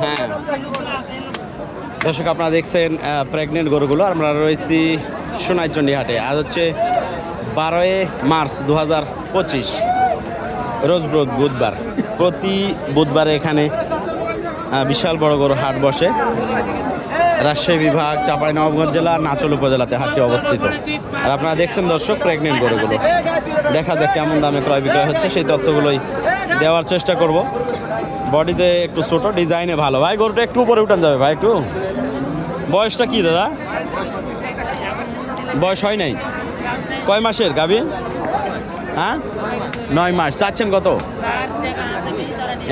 হ্যাঁ। দর্শক, আপনারা দেখছেন প্রেগনেন্ট গরুগুলো। আমরা রয়েছি সোনাইচন্ডী হাটে আজ হচ্ছে বারোই মার্চ দু হাজার পঁচিশ, রোজ রোজ বুধবার। প্রতি বুধবারে এখানে বিশাল বড় গরু হাট বসে। রাজশাহী বিভাগ, চাঁপাই নবাবগঞ্জ জেলা, নাচল উপজেলাতে হাটটি অবস্থিত। আর আপনারা দেখছেন দর্শক প্রেগনেন্ট গরুগুলো। দেখা যাক কেমন দামে ক্রয় বিক্রয় হচ্ছে। সেই তথ্যগুলোই দেওয়ার চেষ্টা করব। বডিতে একটু ছোট, ডিজাইনে ভালো। ভাই, গরুটা একটু উপরে উঠান যাবে ভাই, একটু। বয়সটা কি দাদা? বয়স হয় নাই? কয় মাসের গাবি হ্যাঁ? নয় মাস। চাচ্ছেন কত?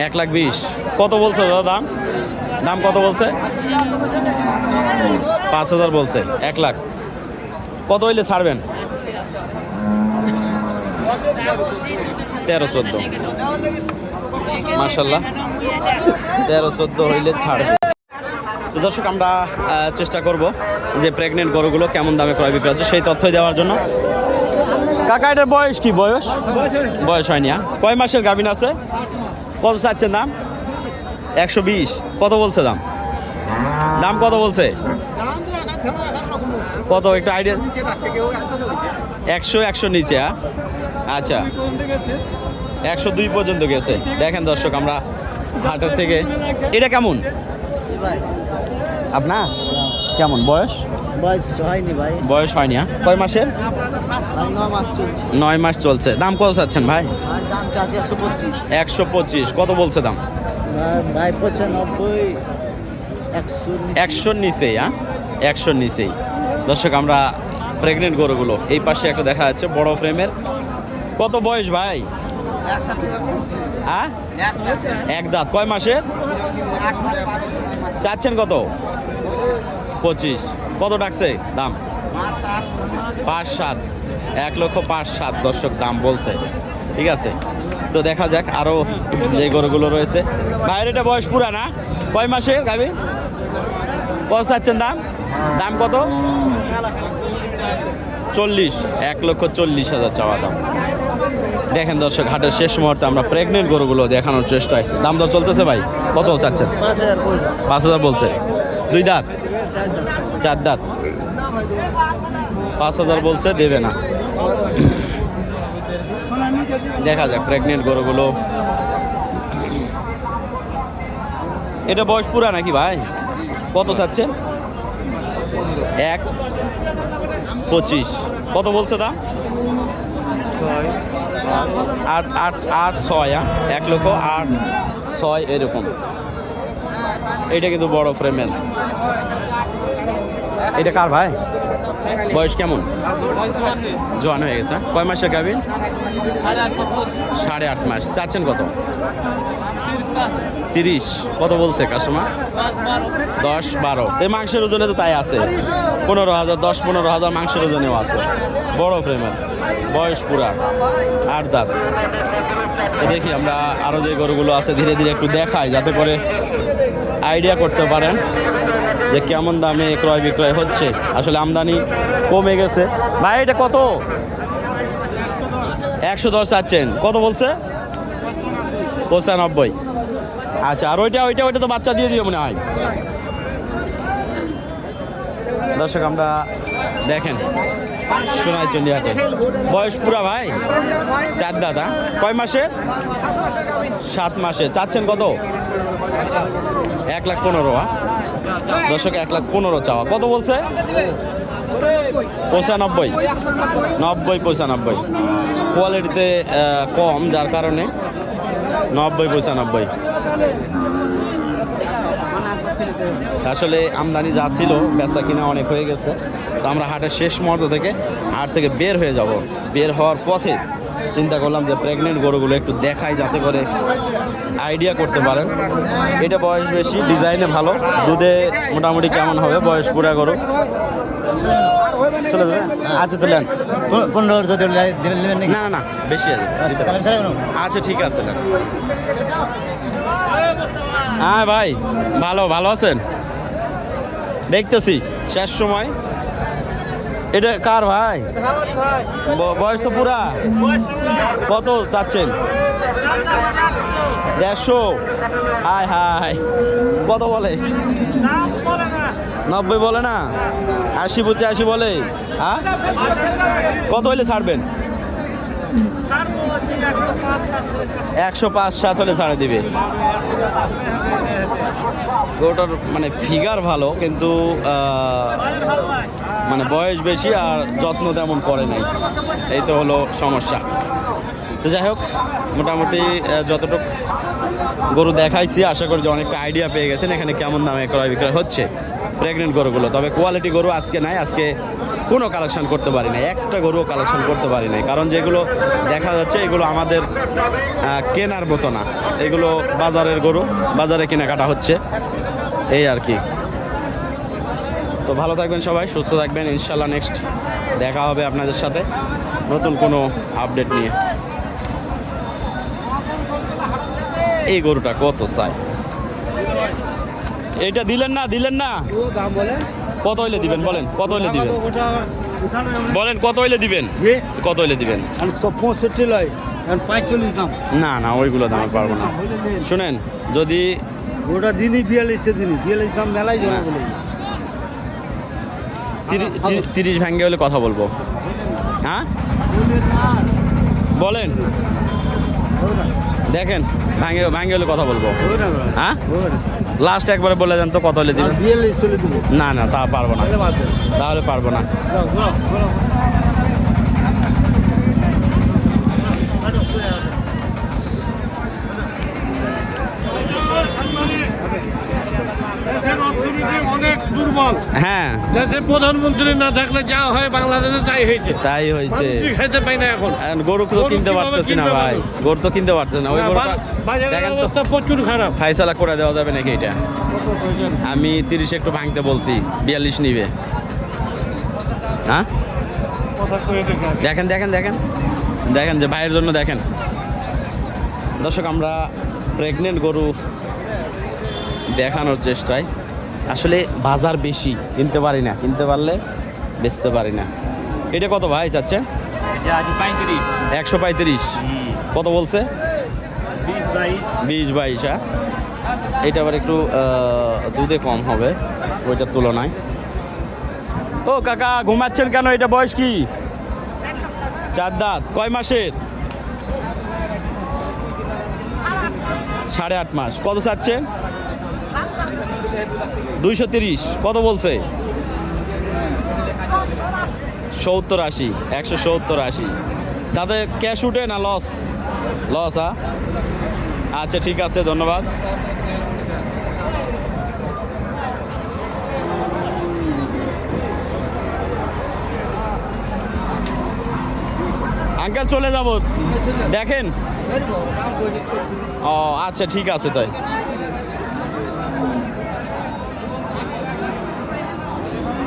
এক লাখ বিশ। কত বলছে দাদা দাম? দাম কত বলছে? পাঁচ হাজার বলছে, এক লাখ। কত হইলে ছাড়বেন? তেরো, চোদ্দ। মার্শাল্লাহ তেরো, চোদ্দ হইলে ছাড়বে। তো দর্শক, আমরা চেষ্টা করব যে প্রেগনেন্ট গরুগুলো কেমন দামে ক্রয় বিক্রয় হচ্ছে, সেই তথ্যই দেওয়ার জন্য। কাকা, এটার বয়স কি? বয়স? বয়স হয়নি হ্যাঁ? কয় মাসের গাভিন আছে? কত চাচ্ছেন দাম? একশো বিশ। কত বলছে দাম? দাম কত বলছে? কত? একটু আইডিয়া একশো একশো নিচে আচ্ছা। একশো দুই পর্যন্ত গেছে। দেখেন দর্শক, আমরা হাটের থেকে। এটা কেমন? আপনার কেমন? বয়স? বয়স হয়নি ভাই। বয়স হয়নি হ্যাঁ? কয় মাসের? নয় মাস চলছে। দাম কত চাচ্ছেন ভাই? একশো পঁচিশ। কত বলছে দাম? ভাই পঁচানব্বই একশো একশোর নিচেই হ্যাঁ? একশোর নিচেই দর্শক আমরা প্রেগনেন্ট গরুগুলো এই পাশে একটা দেখা যাচ্ছে বড় ফ্রেমের কত বয়স ভাই? হ্যাঁ? এক দাঁত। কয় মাসের? চাচ্ছেন কত? পঁচিশ। কত ডাকছে? দাম? পাঁচ সাত। এক লক্ষ পাঁচ সাত দর্শক দাম বলছে। ঠিক আছে? তো দেখা যাক আরও যে গরুগুলো রয়েছে। বাইরেটা বয়স পুরা না? কয় মাসে গাবি কত চাচ্ছেন দাম? দাম কত? চল্লিশ। এক লক্ষ চল্লিশ হাজার চাওয়া দাম। দেখেন দর্শক, হাটের শেষ মুহূর্তে আমরা প্রেগনেন্ট গরুগুলো দেখানোর চেষ্টায়। দাম দর চলতেছে ভাই? কত চাচ্ছেন? পাঁচ হাজার বলছে। দুই দাঁত? চার দাঁত। পাঁচ হাজার বলছে, দেবে না। দেখা যাক প্রেগনেন্ট গরুগুলো। এটা বয়স পুরা নাকি ভাই? কত চাচ্ছেন? এক, পঁচিশ। কত বলছে দাম? আট আট আট, ছয় হ্যাঁ? এক লক্ষ আট, ছয়, এরকম। এটা কিন্তু বড় ফ্রেমের এটা কার ভাই? বয়স কেমন? জোয়ান হয়ে গেছে? কয় মাসের গাভীর সাড়ে আট মাস। চাচ্ছেন কত? তিরিশ। কত বলছে কাস্টমার দশ বারো। এই মাংসের ওজনে তো তাই আছে। পনেরো হাজার, দশ পনেরো হাজার মাংসের ওজনেও আছে। বড় ফ্রেমের বয়স পুরা। আট দাঁত। দেখি আমরা আরও যে গরুগুলো আছে, ধীরে ধীরে একটু দেখাই, যাতে করে আইডিয়া করতে পারেন। যে কেমন দামে ক্রয় বিক্রয় হচ্ছে। আসলে আমদানি কমে গেছে। ভাই এটা কত? একশো দশ চাচ্ছেন। কত বলছে? পঁচানব্বই। আচ্ছা আর ওইটা ওইটা ওইটা তো বাচ্চা দিয়ে দিও মনে হয়। দর্শক আমরা দেখেন সোনাই চন্ডিহাটে বয়স পুরা ভাই? চার দাদা কয় মাসে? সাত মাসে। চাচ্ছেন কত? এক লাখ পনেরো হ্যাঁ? দর্শক এক লাখ পনেরো চাওয়া। কত বলছে? পঁচানব্বই। নব্বই, পঁচানব্বই। কোয়ালিটিতে কম, যার কারণে নব্বই, পঁচানব্বই। আসলে আমদানি যা ছিল, বেচা কিনা অনেক হয়ে গেছে। তো আমরা হাটের শেষ মুহূর্ত থেকে হাট থেকে বের হয়ে যাব। বের হওয়ার পথে চিন্তা করলাম যে প্রেগনেন্ট গরুগুলো একটু দেখাই যাতে করে আইডিয়া করতে পারেন। এটা বয়স বেশি ডিজাইনে ভালো দুধে মোটামুটি কেমন হবে বয়স পুরা গরু? চলে যাবে? আচ্ছা তাহলে পনেরো যদি না না বেশি আছে। আচ্ছা ঠিক আছে হ্যাঁ ভাই ভালো ভালো আছেন? দেখতেছি শেষ সময়। এটা কার ভাই? বয়স তো পুরা। কত চাচ্ছেন? দেড়শো। হাই হাই কত বলে? নব্বই বলে না? আশি পঁচাশি বলে। হ্যাঁ? কত হলে ছাড়বেন? একশো পাঁচ সাত হলে ছাড়ে দিবে। গরুটার মানে ফিগার ভালো, কিন্তু মানে বয়স বেশি আর যত্ন তেমন করে নাই। এই তো হলো সমস্যা। তো যাই হোক, মোটামুটি যতটুক গরু দেখাইছি, আশা করি যে অনেকটা আইডিয়া পেয়ে গেছেন, এখানে কেমন দামে ক্রয় বিক্রয় হচ্ছে প্রেগনেন্ট গরুগুলো। তবে কোয়ালিটি গরু আজকে নাই, আজকে কোনো কালেকশন করতে পারি নাই, একটা গরুও কালেকশন করতে পারি নাই। কারণ যেগুলো দেখা যাচ্ছে, এগুলো আমাদের কেনার মতো না। এগুলো বাজারের গরু, বাজারে কেনাকাটা হচ্ছে। এই আর কি। তো ভালো থাকবেন সবাই, সুস্থ থাকবেন। ইনশাল্লাহ নেক্সট দেখা হবে আপনাদের সাথে নতুন কোনো আপডেট নিয়ে। এই গরুটা কত চাই? এইটা দিলেন না দিলেন না? দাম বলে? কত হইলে দিবেন? বলেন কত হইলে দিবেন? বলেন কত হইলে দিবেন? কত হইলে দিবেন? পঁয়ষট্টি লয় পঁয়তাল্লিশ দাম। না না ওইগুলো দামে পারব না। শুনেন যদি ওটা দিনই বিয়াল্লিশে দিনই বিয়াল্লিশ দাম মেলাই জমা হ্যাঁ। বলে। তিরি- তিরি- তিরিশ ভাঙ্গে হলে কথা বলব। হ্যাঁ? বলেন। দেখেন ভাঙ্গে ভাঙ্গে হলে কথা বলব। হ্যাঁ? লাস্ট একবারে বলে দেন তো কত হলে দিবেন দেবো না না তা পারব না তাহলে দেন। পারব না যাও। অনেক দুর্বল। হ্যাঁ। দেশের প্রধানমন্ত্রী না থাকলে যা হয় বাংলাদেশে তাই হয়েছে। তাই হয়েছে। খেতে পাই না এখন? গরু তো কিনতে পারতেছি না ভাই? গরু তো কিনতে পারতেছি না। ওই বাজারের দেখেন তো। প্রচুর খারাপ। ফাইসালা করে দেওয়া যাবে নাকি এটা? আমি তিরিশ একটু ভাঙতে বলছি বিয়াল্লিশ নিবে। হ্যাঁ। দেখেন দেখেন দেখেন। দেখেন যে ভাইয়ের জন্য দেখেন। দর্শক আমরা প্রেগনেন্ট গরু দেখানোর চেষ্টায়। আসলে বাজার বেশি কিনতে পারি না। কিনতে পারলে বেচতে পারি না। এটা কত ভাই চাচ্ছে? একশো পঁয়ত্রিশ। কত বলছে? বিশ বাইশ। হ্যাঁ? এটা আবার একটু দুধে কম হবে ওইটার তুলনায়। ও কাকা ঘুমাচ্ছেন কেন? এটা বয়স কি? চার দাঁত। কয় মাসের? সাড়ে আট মাস। কত চাচ্ছেন দুইশো তিরিশ, কত বলছে? সত্তর আশি, একশো সত্তর আশি। তাতে ক্যাশ উঠে না লস লস হ্যাঁ আচ্ছা ঠিক আছে, ধন্যবাদ। আঙ্কেল, চলে যাব। দেখেন? ও আচ্ছা ঠিক আছে তাই।